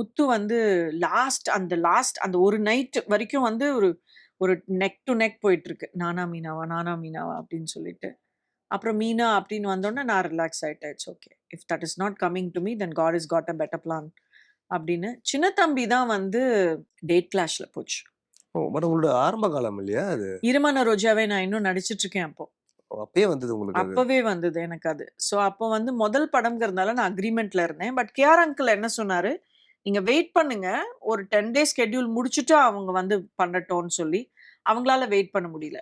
முத்து வந்து லாஸ்ட் அந்த லாஸ்ட் அந்த ஒரு நைட் வரைக்கும் வந்து ஒரு ஒரு நெக் டு நெக் போயிட்டு இருக்கு நானா மீனாவா நானா மீனாவா அப்படின்னு சொல்லிட்டு. அப்புறம் மீனா அப்படின்னு வந்தோடனே நான் ரிலாக்ஸ் ஆயிட்டேன். It's okay if that is not coming to me then God is got a better plan அப்படின்னு சின்ன தம்பி தான் வந்து டேட் கிளாஷ்ல போச்சு. ஓ பட் உங்களோட ஆரம்ப காலம் இல்லையா அது? இருமான ரோஜாவே நான் இன்னும் நடிச்சிட்டு இருக்கேன் அப்போ. ஓ, அப்பயே வந்தது உங்களுக்கு அப்பவே வந்தது எனக்கு அது. ஸோ அப்போ வந்து முதல் படம்ங்கிறதுனால நான் அக்ரிமெண்ட்ல இருந்தேன். பட் கேஆர் அங்கிள் என்ன சொன்னாரு? நீங்க வெயிட் பண்ணுங்க. ஒரு டென் டேஸ் ஸ்கெட்யூல் முடிச்சுட்டு அவங்க வந்து பண்ணட்டோம்னு சொல்லி அவங்களால வெயிட் பண்ண முடியல.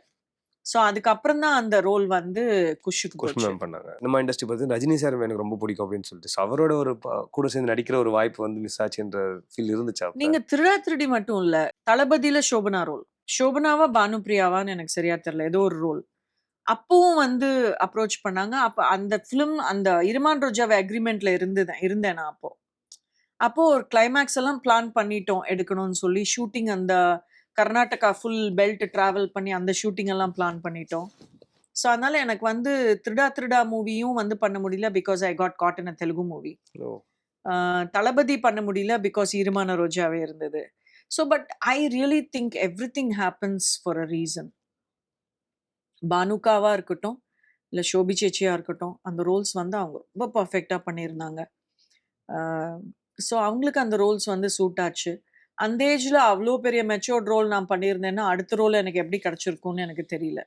ஸோ அதுக்கப்புறம் தான் அந்த ரோல் வந்து குஷுக்கு போச்சு. மேம் பண்ணாங்க. நம்ம இண்டஸ்ட்ரி பார்த்து ரஜினி சார் எனக்கு ரொம்ப பிடிக்கும் அப்படின்னு சொல்லிட்டு. அவரோட ஒரு கூட சேர்ந்து நடிக்கிற ஒரு வாய்ப்பு வந்து மிஸ் ஆச்சுன்ற ஃபீல் இருந்துச்சா? நீங்க திருடா திருடி மட்டும் இல்ல தளபதியில சோபனா ரோல் சோபனாவா பானுப்பிரியாவான்னு எனக்கு சரியா தெரியல. ஏதோ ஒரு ரோல் அப்பவும் வந்து அப்ரோச் பண்ணாங்க. அப்ப அந்த ஃபிலிம் அந்த இருமான் ரோஜாவை அக்ரிமெண்ட்ல இருந்தது இருந்தேன் நான் அப்போ. அப்போ ஒரு கிளைமேக்ஸ் எல்லாம் பிளான் பண்ணிட்டோம் எடுக்கணும்னு சொல்லி ஷூட்டிங் அந்த கர்நாடகா ஃபுல் பெல்ட் டிராவல் பண்ணி அந்த ஷூட்டிங் எல்லாம் பிளான் பண்ணிட்டோம். ஸோ அதனால எனக்கு வந்து திருடா திருடா மூவியும் வந்து பண்ண முடியல because I got got in a Telugu movie Thalapathi பண்ண முடியல பிகாஸ் ஈரமான ரோஜாவே இருந்தது. So but I really think everything happens for a reason பானுகாவா இருக்கட்டும் இல்லை ஷோபி சேச்சியா இருக்கட்டும் அந்த ரோல்ஸ் வந்து அவங்க ரொம்ப பர்ஃபெக்டாக பண்ணியிருந்தாங்க. ஸோ அவங்களுக்கு அந்த ரோல்ஸ் வந்து சூட் ஆச்சு. அந்த ஏஜில் அவ்வளோ பெரிய மெச்சோர்ட் ரோல் நான் பண்ணியிருந்தேன்னா அடுத்த ரோல் எனக்கு எப்படி கிடச்சிருக்கும்னு எனக்கு தெரியல.